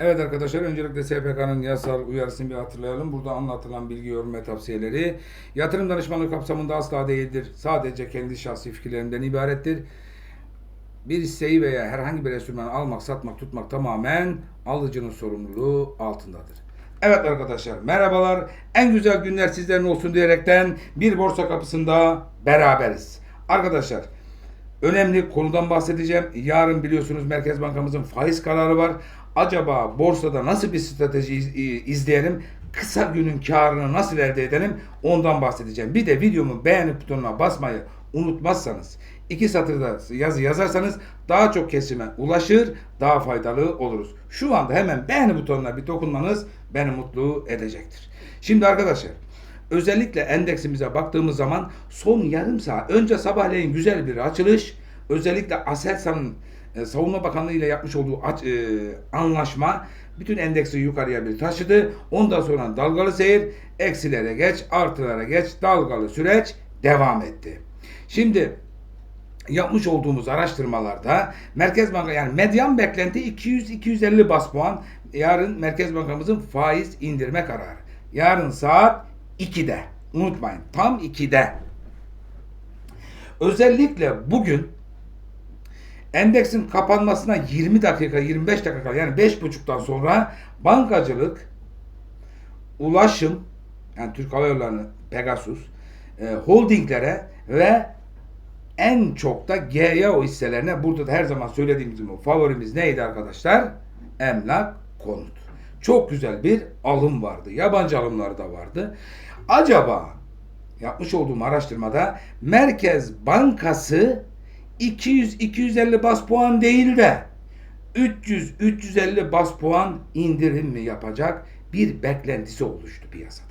Evet arkadaşlar öncelikle SPK'nın yasal uyarısını bir hatırlayalım. Burada anlatılan bilgi, yorum ve tavsiyeleri yatırım danışmanlığı kapsamında asla değildir. Sadece kendi şahsi fikirlerinden ibarettir. Bir hisseyi veya herhangi bir enstrümanı almak, satmak, tutmak tamamen alıcının sorumluluğu altındadır. Evet arkadaşlar merhabalar. En güzel günler sizlerin olsun diyerekten bir borsa kapısında beraberiz. Arkadaşlar önemli konudan bahsedeceğim. Yarın biliyorsunuz Merkez Bankamızın faiz kararı var. Acaba borsada nasıl bir strateji iz- izleyelim? Kısa günün karını nasıl elde edelim? Ondan bahsedeceğim. Bir de videomu beğeni butonuna basmayı unutmazsanız, iki satırda yazı yazarsanız daha çok kesime ulaşır, daha faydalı oluruz. Şu anda hemen beğeni butonuna bir dokunmanız beni mutlu edecektir. Şimdi arkadaşlar Özellikle endeksimize baktığımız zaman son yarım saat önce sabahleyin güzel bir açılış özellikle Aselsan'ın e, Savunma Bakanlığı ile yapmış olduğu aç- e, anlaşma bütün endeksi yukarıya bir taşıdı. Ondan sonra dalgalı seyir eksilere geç artılara geç dalgalı süreç devam etti. Şimdi yapmış olduğumuz araştırmalarda Merkez Banka yani medyan beklenti 200-250 bas puan. Yarın Merkez Bankamızın faiz indirme kararı. Yarın saat 2'de. Unutmayın. Tam 2'de. Özellikle bugün endeksin kapanmasına 20 dakika 25 dakika yani 5.30'dan sonra bankacılık, ulaşım yani Türk Hava Yolları, Pegasus, e, holdinglere ve en çok da GYO hisselerine burada da her zaman söylediğimiz gibi favorimiz neydi arkadaşlar? Emlak konut. Çok güzel bir alım vardı. Yabancı alımlar da vardı. Acaba yapmış olduğum araştırmada Merkez Bankası 200-250 bas puan değil de 300-350 bas puan indirim mi yapacak bir beklentisi oluştu piyasada.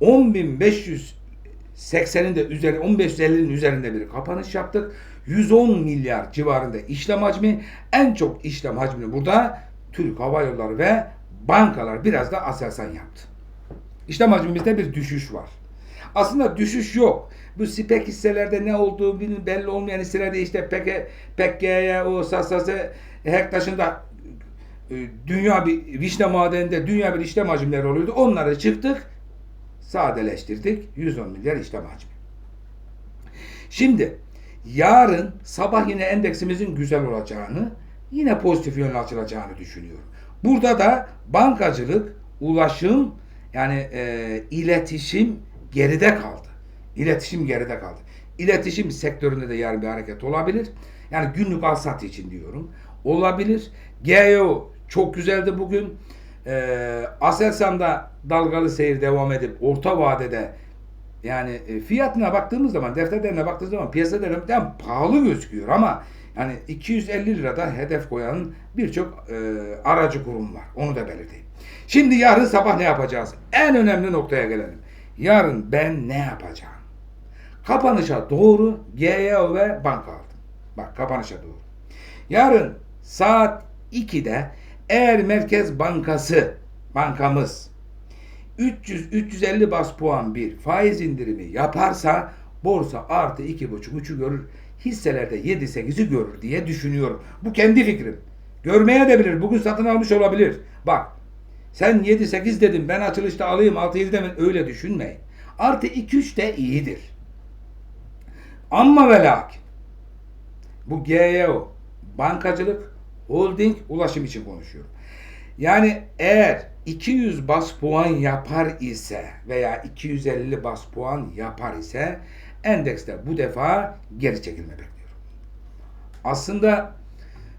10.580'in de üzeri 1550'nin üzerinde bir kapanış yaptık. 110 milyar civarında işlem hacmi. En çok işlem hacmini burada Türk Hava Yolları ve bankalar biraz da Aselsan yaptı. İşlem hacmimizde bir düşüş var. Aslında düşüş yok. Bu spek hisselerde ne olduğu belli olmayan hisselerde işte PK, PK'ye, o Sasas'ı, Hektaş'ında e, dünya bir vişne madeninde dünya bir işlem hacimleri oluyordu. Onları çıktık, sadeleştirdik. 110 milyar işlem hacmi. Şimdi yarın sabah yine endeksimizin güzel olacağını, yine pozitif yönlü açılacağını düşünüyorum. Burada da bankacılık, ulaşım yani e, iletişim geride kaldı. İletişim geride kaldı. İletişim sektöründe de yarın bir hareket olabilir. Yani günlük al sat için diyorum. Olabilir. GEO çok güzeldi bugün. Ee, Aselsan'da dalgalı seyir devam edip orta vadede yani e, fiyatına baktığımız zaman defterlerine baktığımız zaman piyasa değerinden pahalı gözüküyor ama yani 250 lirada hedef koyan birçok e, aracı kurum var. Onu da belirteyim. Şimdi yarın sabah ne yapacağız? En önemli noktaya gelelim. Yarın ben ne yapacağım? Kapanışa doğru GEO ve banka aldım. Bak kapanışa doğru. Yarın saat 2'de eğer Merkez Bankası bankamız 300-350 bas puan bir faiz indirimi yaparsa borsa artı 2,5-3'ü görür. Hisselerde 7-8'i görür diye düşünüyorum. Bu kendi fikrim. Görmeye de bilir. Bugün satın almış olabilir. Bak sen 7-8 dedim ben açılışta alayım 6-7 demin öyle düşünmeyin. Artı 2-3 de iyidir. Ama ve lakin bu GEO bankacılık, holding, ulaşım için konuşuyorum. Yani eğer 200 bas puan yapar ise veya 250 bas puan yapar ise endekste bu defa geri çekilme bekliyorum. Aslında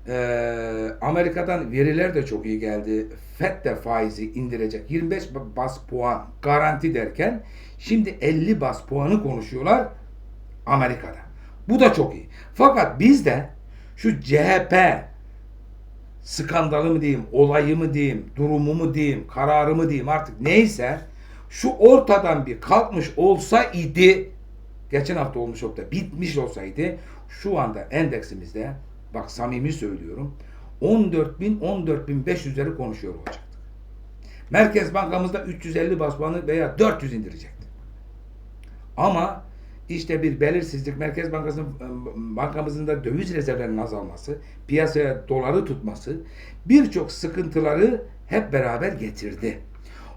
eee, Amerika'dan veriler de çok iyi geldi. FED de faizi indirecek. 25 bas puan garanti derken şimdi 50 bas puanı konuşuyorlar Amerika'da. Bu da çok iyi. Fakat bizde şu CHP skandalı mı diyeyim, olayı mı diyeyim, durumu mu diyeyim, kararı mı diyeyim artık neyse şu ortadan bir kalkmış olsa idi geçen hafta olmuş olup da bitmiş olsaydı şu anda endeksimizde bak samimi söylüyorum 14.000 14.500'leri konuşuyor olacaktık. Merkez Bankamızda 350 bas veya 400 indirecekti. Ama İşte bir belirsizlik Merkez Bankası'nın bankamızın da döviz rezervlerinin azalması, piyasaya doları tutması birçok sıkıntıları hep beraber getirdi.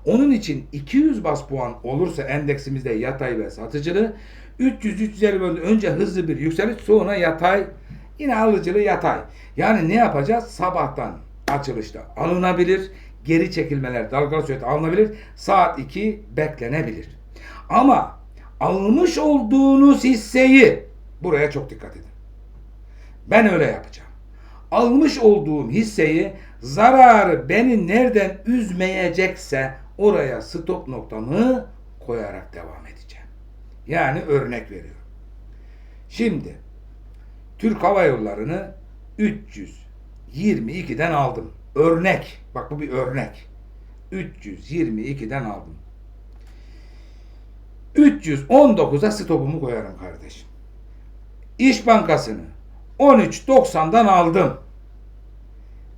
Onun için 200 bas puan olursa endeksimizde yatay ve satıcılı 300-350 bölümde önce hızlı bir yükseliş sonra yatay yine alıcılı yatay. Yani ne yapacağız? Sabahtan açılışta alınabilir. Geri çekilmeler dalgalı süreçte alınabilir. Saat 2 beklenebilir. Ama almış olduğunuz hisseyi buraya çok dikkat edin. Ben öyle yapacağım. Almış olduğum hisseyi zararı beni nereden üzmeyecekse oraya stop noktamı koyarak devam edeceğim. Yani örnek veriyorum. Şimdi Türk Hava Yolları'nı 322'den aldım. Örnek. Bak bu bir örnek. 322'den aldım. 319'a stopumu koyarım kardeşim. İş Bankası'nı 13.90'dan aldım.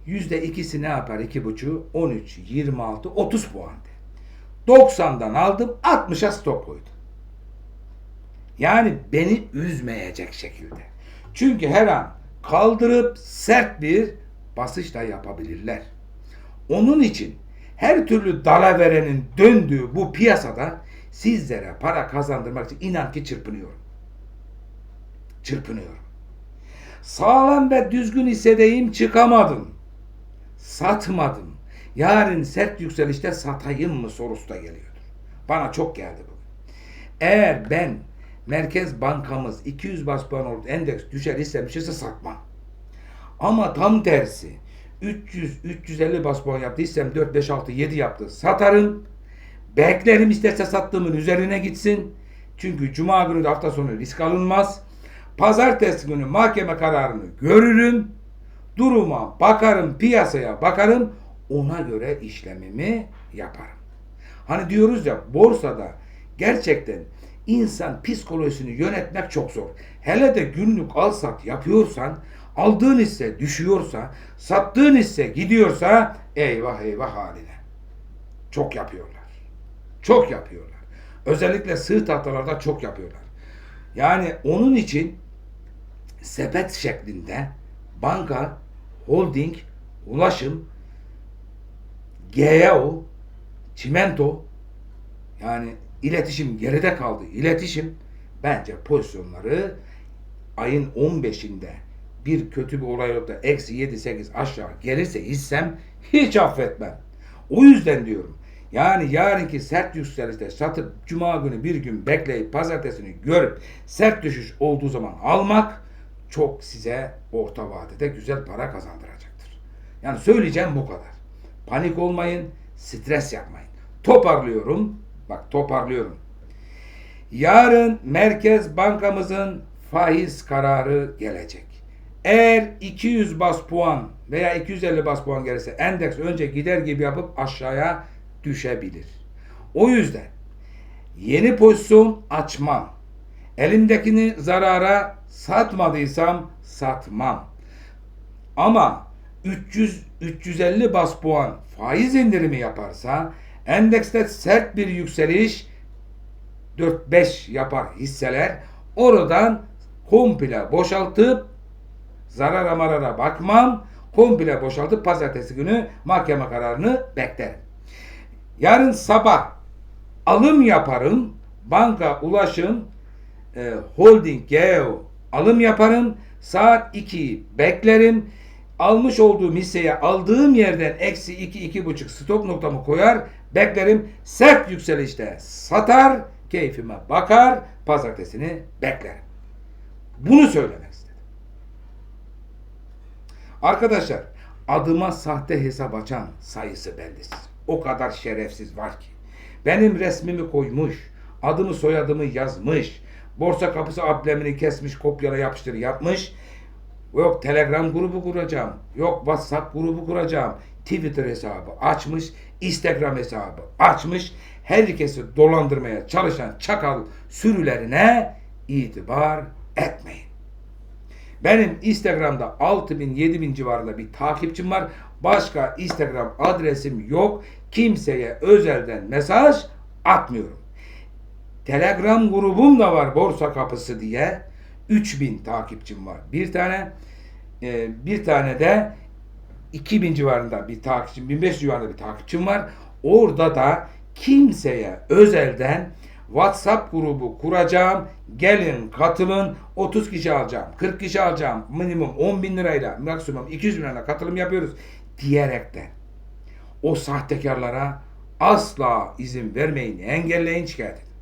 Yüzde ikisi ne yapar? İki buçuğu 13, 26, 30 puan. 90'dan aldım 60'a stop koydum. Yani beni üzmeyecek şekilde. Çünkü her an kaldırıp sert bir basış da yapabilirler. Onun için her türlü dalaverenin döndüğü bu piyasada sizlere para kazandırmak için inan ki çırpınıyorum. Çırpınıyorum. Sağlam ve düzgün hissedeyim çıkamadım. Satmadım. Yarın sert yükselişte satayım mı sorusu da geliyordur. Bana çok geldi bu. Eğer ben Merkez Bankamız 200 bas puan olup endeks düşer istemişse satmam. Ama tam tersi 300 350 bas puan yaptı hissem 4 5 6 7 yaptı. Satarım. Beklerim isterse sattığımın üzerine gitsin. Çünkü cuma günü de hafta sonu risk alınmaz. Pazartesi günü mahkeme kararını görürüm. Duruma bakarım, piyasaya bakarım. Ona göre işlemimi yaparım. Hani diyoruz ya borsada gerçekten insan psikolojisini yönetmek çok zor. Hele de günlük al sat yapıyorsan, aldığın hisse düşüyorsa, sattığın hisse gidiyorsa eyvah eyvah haline. Çok yapıyorlar. Çok yapıyorlar. Özellikle sığ tahtalarda çok yapıyorlar. Yani onun için sepet şeklinde banka, holding, ulaşım, GEO, çimento yani iletişim geride kaldı. İletişim bence pozisyonları ayın 15'inde bir kötü bir olay oldu eksi 7-8 aşağı gelirse hissem hiç affetmem. O yüzden diyorum yani yarınki sert yükselişte satıp cuma günü bir gün bekleyip pazartesini görüp sert düşüş olduğu zaman almak çok size orta vadede güzel para kazandıracaktır. Yani söyleyeceğim bu kadar. Panik olmayın, stres yapmayın. Toparlıyorum. Bak toparlıyorum. Yarın Merkez Bankamızın faiz kararı gelecek. Eğer 200 bas puan veya 250 bas puan gelirse endeks önce gider gibi yapıp aşağıya düşebilir. O yüzden yeni pozisyon açmam. Elimdekini zarara satmadıysam satmam. Ama 300 350 bas puan faiz indirimi yaparsa endekste sert bir yükseliş 4-5 yapar hisseler oradan komple boşaltıp zarara marara bakmam komple boşaltıp pazartesi günü mahkeme kararını beklerim. Yarın sabah alım yaparım. Banka, ulaşım, e, holding, geo alım yaparım. Saat 2 beklerim. Almış olduğum hisseye aldığım yerden eksi 2 iki, buçuk stop noktamı koyar. Beklerim. Sert yükselişte satar. Keyfime bakar. Pazartesini beklerim. Bunu söylemek istedim. Arkadaşlar adıma sahte hesap açan sayısı bellisiz. O kadar şerefsiz var ki. Benim resmimi koymuş, adımı soyadımı yazmış, borsa kapısı ablemini kesmiş, kopyala yapıştır yapmış. Yok Telegram grubu kuracağım, yok WhatsApp grubu kuracağım, Twitter hesabı açmış, Instagram hesabı açmış. Herkesi dolandırmaya çalışan çakal sürülerine itibar etmeyin. Benim Instagram'da 6000 7000 civarında bir takipçim var. Başka Instagram adresim yok. Kimseye özelden mesaj atmıyorum. Telegram grubum da var Borsa Kapısı diye. 3000 takipçim var. Bir tane e, bir tane de 2000 civarında bir takipçim, 1500 civarında bir takipçim var. Orada da kimseye özelden WhatsApp grubu kuracağım. Gelin katılın. 30 kişi alacağım. 40 kişi alacağım. Minimum 10 bin lirayla maksimum 200 bin lirayla katılım yapıyoruz. Diyerekten o sahtekarlara asla izin vermeyin. Engelleyin şikayet edin.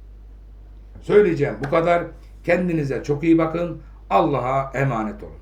Söyleyeceğim bu kadar. Kendinize çok iyi bakın. Allah'a emanet olun.